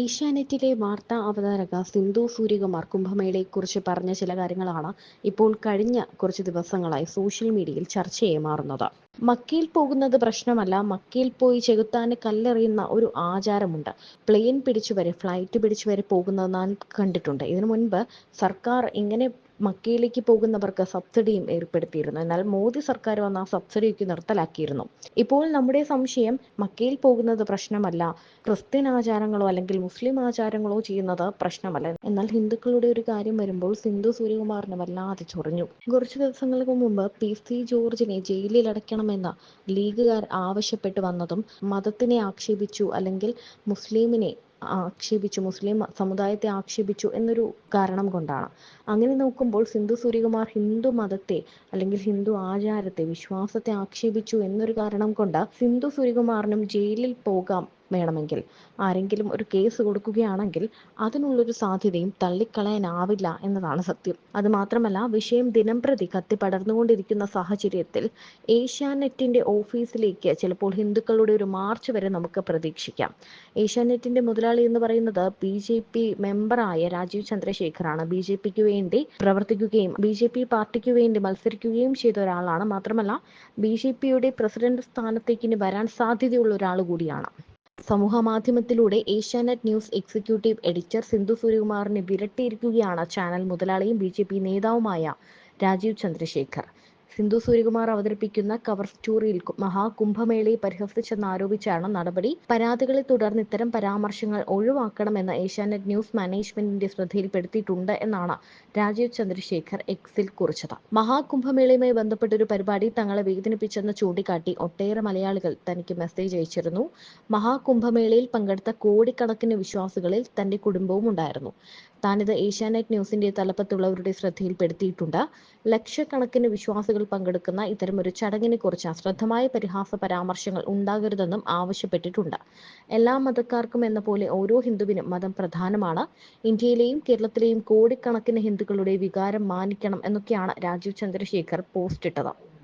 ഏഷ്യാനെറ്റിലെ വാർത്താ അവതാരക സിന്ധു സൂര്യകുമാർ കുംഭമേളയെക്കുറിച്ച് പറഞ്ഞ ചില കാര്യങ്ങളാണ് ഇപ്പോൾ കഴിഞ്ഞ കുറച്ച് ദിവസങ്ങളായി സോഷ്യൽ മീഡിയയിൽ ചർച്ചയായി മാറുന്നത്. മക്കയിൽ പോകുന്നത് പ്രശ്നമല്ല. മക്കയിൽ പോയി ചെകുത്താന് കല്ലെറിയുന്ന ഒരു ആചാരമുണ്ട്. പ്ലെയിൻ പിടിച്ചു വരെ ഫ്ലൈറ്റ് പിടിച്ചു വരെ പോകുന്നത് നാം കണ്ടിട്ടുണ്ട്. ഇതിനു മുൻപ് സർക്കാർ ഇങ്ങനെ മക്കയിലേക്ക് പോകുന്നവർക്ക് സബ്സിഡിയും ഏർപ്പെടുത്തിയിരുന്നു. എന്നാൽ മോദി സർക്കാർ വന്ന ആ സബ്സിഡിയൊക്കെ നിർത്തലാക്കിയിരുന്നു. ഇപ്പോൾ നമ്മുടെ സംശയം മക്കയിൽ പോകുന്നത് പ്രശ്നമല്ല ക്രിസ്ത്യൻ ആചാരങ്ങളോ അല്ലെങ്കിൽ മുസ്ലിം ആചാരങ്ങളോ ചെയ്യുന്നത് പ്രശ്നമല്ല. എന്നാൽ ഹിന്ദുക്കളുടെ ഒരു കാര്യം വരുമ്പോൾ സിന്ധു സൂര്യകുമാറിനെ വല്ലാതെ ചൊറിഞ്ഞു. കുറച്ചു ദിവസങ്ങൾക്ക് മുമ്പ് പി സി ജോർജിനെ ജയിലിൽ അടയ്ക്കണമെന്ന ലീഗുകാർ ആവശ്യപ്പെട്ടു വന്നതും മതത്തിനെ ആക്ഷേപിച്ചു അല്ലെങ്കിൽ മുസ്ലിമിനെ ആക്ഷേപിച്ചു മുസ്ലിം സമുദായത്തെ ആക്ഷേപിച്ചു എന്നൊരു കാരണം കൊണ്ടാണ്. അങ്ങനെ നോക്കുമ്പോൾ സിന്ധു സൂര്യകുമാർ ഹിന്ദു മതത്തെ അല്ലെങ്കിൽ ഹിന്ദു ആചാരത്തെ വിശ്വാസത്തെ ആക്ഷേപിച്ചു എന്നൊരു കാരണം കൊണ്ട് സിന്ധു സൂര്യകുമാറിനും ജയിലിൽ പോകാം വേണമെങ്കിൽ. ആരെങ്കിലും ഒരു കേസ് കൊടുക്കുകയാണെങ്കിൽ അതിനുള്ളൊരു സാധ്യതയും തള്ളിക്കളയാനാവില്ല എന്നതാണ് സത്യം. അത് മാത്രമല്ല വിഷയം ദിനംപ്രതി കത്തിപ്പടർന്നുകൊണ്ടിരിക്കുന്ന സാഹചര്യത്തിൽ ഏഷ്യാനെറ്റിന്റെ ഓഫീസിലേക്ക് ചിലപ്പോൾ ഹിന്ദുക്കളുടെ ഒരു മാർച്ച് വരെ നമുക്ക് പ്രതീക്ഷിക്കാം. ഏഷ്യാനെറ്റിന്റെ മുതലാളി എന്ന് പറയുന്നത് ബി ജെ പി മെമ്പറായ രാജീവ് ചന്ദ്രശേഖറാണ്. ബി ജെ പിക്ക് വേണ്ടി പ്രവർത്തിക്കുകയും ബി ജെ പി പാർട്ടിക്ക് വേണ്ടി മത്സരിക്കുകയും ചെയ്ത ഒരാളാണ്. മാത്രമല്ല ബി ജെ പിയുടെ പ്രസിഡന്റ് സ്ഥാനത്തേക്ക് ഇനി വരാൻ സാധ്യതയുള്ള ഒരാൾ കൂടിയാണ്. സമൂഹ മാധ്യമത്തിലൂടെ Asianet news executive editor Sindhu സൂര്യകുമാറിനെ വിരട്ടിയിരിക്കുകയാണ് ചാനൽ മുതലാളിയും ബി നേതാവുമായ രാജീവ് ചന്ദ്രശേഖർ. സിന്ധു സൂര്യകുമാർ അവതരിപ്പിക്കുന്ന കവർ സ്റ്റോറിയിൽ മഹാകുംഭമേളയെ പരിഹസിച്ചെന്നാരോപിച്ചാണ് നടപടി. പരാതികളെ തുടർന്ന് ഇത്തരം പരാമർശങ്ങൾ ഒഴിവാക്കണമെന്ന് ഏഷ്യാനെറ്റ് ന്യൂസ് മാനേജ്മെന്റിന്റെ ശ്രദ്ധയിൽപ്പെടുത്തിയിട്ടുണ്ട് എന്നാണ് രാജീവ് ചന്ദ്രശേഖർ എക്സിൽ കുറിച്ചത്. മഹാകുംഭമേളയുമായി ബന്ധപ്പെട്ട ഒരു പരിപാടി തങ്ങളെ വേദനിപ്പിച്ചെന്ന് ചൂണ്ടിക്കാട്ടി ഒട്ടേറെ മലയാളികൾ തനിക്ക് മെസ്സേജ് അയച്ചിരുന്നു. മഹാകുംഭമേളയിൽ പങ്കെടുത്ത കോടിക്കണക്കിന് വിശ്വാസികളിൽ തന്റെ കുടുംബവും ഉണ്ടായിരുന്നു. താനിത് ഏഷ്യാനെറ്റ് ന്യൂസിന്റെ തലപ്പത്തുള്ളവരുടെ ശ്രദ്ധയിൽപ്പെടുത്തിയിട്ടുണ്ട്. ലക്ഷക്കണക്കിന് വിശ്വാസികൾ പങ്കെടുക്കുന്ന ഇത്തരമൊരു ചടങ്ങിനെ കുറിച്ച് അശ്രദ്ധമായ പരിഹാസ പരാമർശങ്ങൾ ഉണ്ടാകരുതെന്നും ആവശ്യപ്പെട്ടിട്ടുണ്ട്. എല്ലാ മതക്കാർക്കും എന്ന പോലെ ഓരോ ഹിന്ദുവിനും മതം പ്രധാനമാണ്. ഇന്ത്യയിലെയും കേരളത്തിലെയും കോടിക്കണക്കിന് ഹിന്ദുക്കളുടെ വികാരം മാനിക്കണം എന്നൊക്കെയാണ് രാജീവ് ചന്ദ്രശേഖർ പോസ്റ്റ് ഇട്ടത്